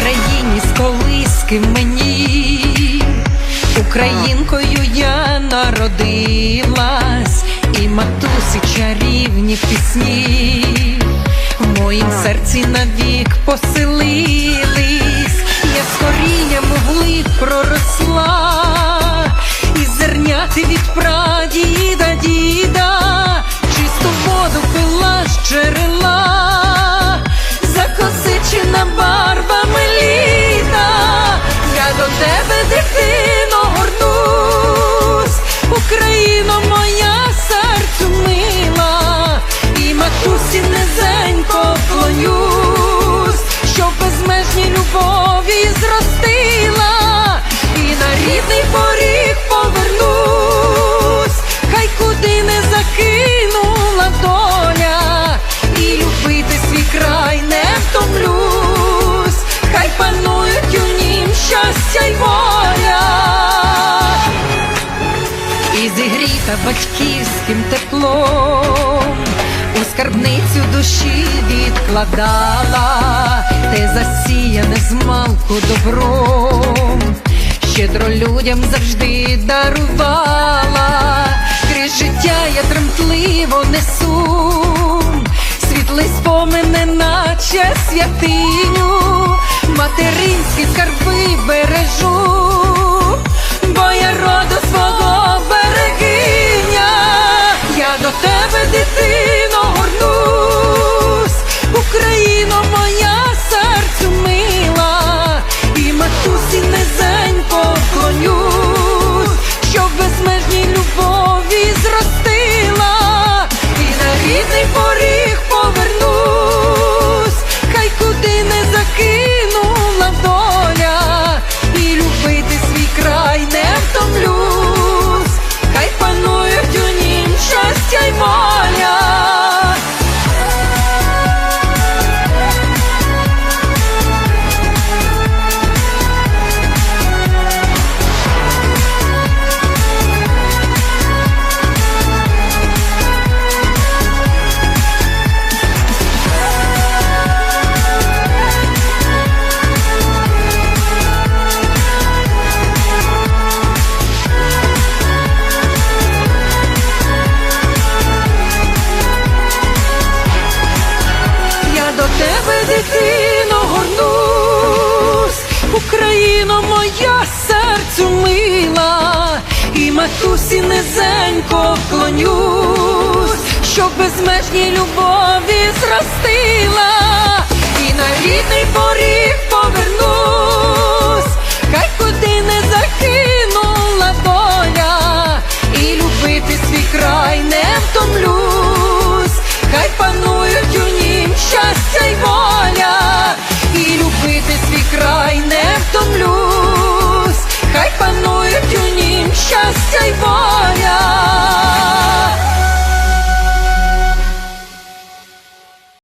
Україні з колиски мені, Українкою я народилась, і матусі чарівні пісні в моїм серці навік поселились, я з корінням вглиб проросла, безмежні любові зростила, і на рідний поріг повернусь, хай куди не закинула доля, і любити свій край не втомлюсь, хай панують у нім щастя й воля. І зігріта батьківським теплом, скарбницю душі відкладала, те засіяне змалку добром, щедро людям завжди дарувала, крізь життя я тремтливо несу, світлий спомини, наче святиню, Україно моя серцю мила, і матусі низенько вклонюсь, щоб безмежні любові зростила, і на рідний поріг